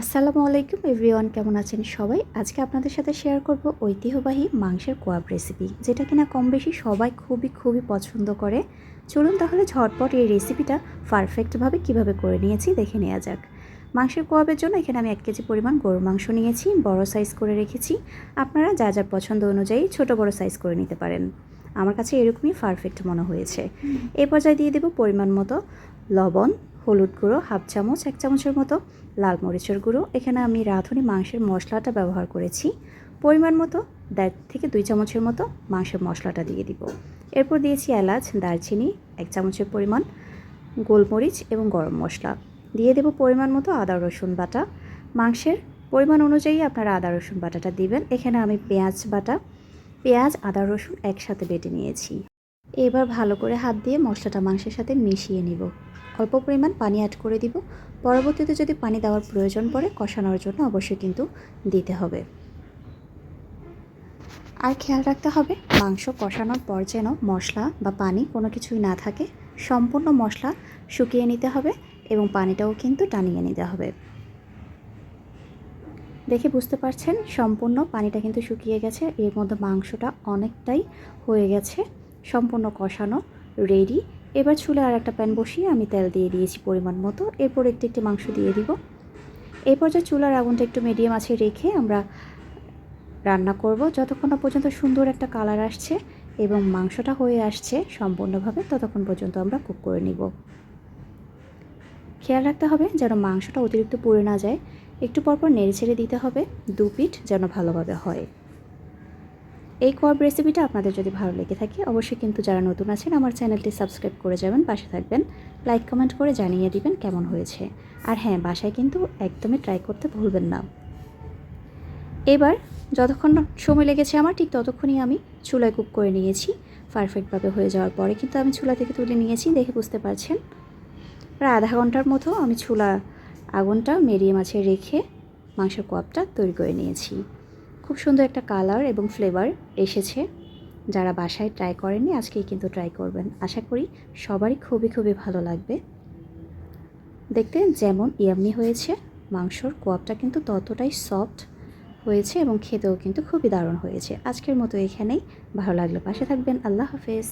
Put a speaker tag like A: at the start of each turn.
A: আসসালামু আলাইকুম এভরিওয়ান কেমন আছেন সবাই? আজকে আপনাদের সাথে শেয়ার করব ঐতিহ্যবাহী মাংসের কোয়াব রেসিপি যেটা কিনা কম বেশি সবাই খুবই খুবই পছন্দ করে। চলুন তাহলে ঝটপট এই রেসিপিটা পারফেক্টভাবে কীভাবে করে নিয়েছি দেখে নেওয়া যাক। মাংসের কোয়াবের জন্য এখানে আমি এক কেজি পরিমাণ গরুর মাংস নিয়েছি বড় সাইজ করে রেখেছি। আপনারা যা যা পছন্দ অনুযায়ী ছোট বড় সাইজ করে নিতে পারেন। আমার কাছে এরকমই পারফেক্ট মনে হয়েছে। এই পর্যায়ে দিয়ে দেব পরিমাণ মতো লবণ হলুদ গুঁড়ো, হাফ চামচ, এক চামচের মতো লাল মরিচের গুঁড়ো। এখানে আমি রাঁধুনি মাংসের মশলাটা ব্যবহার করেছি। পরিমাণ মতো দেড় থেকে দুই চামচের মতো মাংসের মশলাটা দিয়ে দিব। এরপর দিয়েছি এলাচ, দারচিনি, এক চামচের পরিমাণ গোলমরিচ এবং গরম মশলা। দিয়ে দেব পরিমাণ মতো আদা, রসুন বাটা। মাংসের পরিমাণ অনুযায়ী আপনারা আদা, রসুন বাটাটা দিবেন। এখানে আমি পেঁয়াজ বাটা, পেঁয়াজ, আদা, রসুন একসাথে বেটে নিয়েছি। এবার ভালো করে হাত দিয়ে মশলাটা মাংসের সাথে মিশিয়ে নিব। অল্প পরিমাণ পানি অ্যাড করে দিব। পরবর্তীতে যদি পানি দেওয়ার প্রয়োজন পড়ে, কষানোর জন্য অবশ্যই কিন্তু দিতে হবে। আর খেয়াল রাখতে হবে, মাংস কষানোর পর যেন মশলা বা পানি কোনো কিছুই না থাকে, সম্পূর্ণ মশলা শুকিয়ে নিতে হবে এবং পানিটাও কিন্তু টানিয়ে নিতে হবে। দেখে বুঝতে পারছেন, সম্পূর্ণ পানিটা কিন্তু শুকিয়ে গেছে, এর মধ্যে মাংসটা অনেকটাই হয়ে গেছে। সম্পূর্ণ কষানো রেডি এবার চুলে আর একটা প্যান বসিয়ে আমি তেল দিয়ে দিয়েছি পরিমাণ মতো। এরপর একটি একটি মাংস দিয়ে দিব। এই পর্যায়ে চুলার আগুনটা একটু মিডিয়াম আছে রেখে আমরা রান্না করব। যতক্ষণ না পর্যন্ত সুন্দর একটা কালার আসছে এবং মাংসটা হয়ে আসছে সম্পূর্ণভাবে, ততক্ষণ পর্যন্ত আমরা কুক করে নিব। খেয়াল রাখতে হবে যেন মাংসটা অতিরিক্ত পুড়ে না যায়। একটু পরপর নেড়ে ছেড়ে দিতে হবে। দু পিঠ যেন ভালোভাবে হয়। এই কোয়াব রেসিপিটা আপনাদের যদি ভালো লেগে থাকে, অবশ্যই কিন্তু যারা নতুন আছেন আমার চ্যানেলটি সাবস্ক্রাইব করে যাবেন, পাশে থাকবেন। লাইক, কমেন্ট করে জানিয়ে দিবেন কেমন হয়েছে। আর হ্যাঁ বাসায় কিন্তু একদমই ট্রাই করতে ভুলবেন না। এবার যতক্ষণ সময় লেগেছে আমার, ঠিক ততক্ষণই আমি চুলায় কুক করে নিয়েছি। পারফেক্টভাবে হয়ে যাওয়ার পরে কিন্তু আমি চুলা থেকে তুলে নিয়েছি, দেখে বুঝতে পারছেন। প্রায় আধা ঘণ্টার মতো আমি চুলা আগুনটা মেরিয়ে মাছে রেখে মাংসের কোয়াবটা তৈরি করে নিয়েছি। খুব সুন্দর একটা কালার এবং ফ্লেভার এসেছে। যারা বাসায় ট্রাই করেননি, আজকেই কিন্তু ট্রাই করবেন। আশা করি সবারই খুবই খুবই ভালো লাগবে। দেখতে যেমন ইয়ামনি হয়েছে, মাংসর কোয়াপটা কিন্তু ততটাই সফট হয়েছে এবং খেতেও কিন্তু খুবই দারুণ হয়েছে। আজকের মতো এখানেই, ভালো লাগল পাশে থাকবেন। আল্লাহ হাফেজ।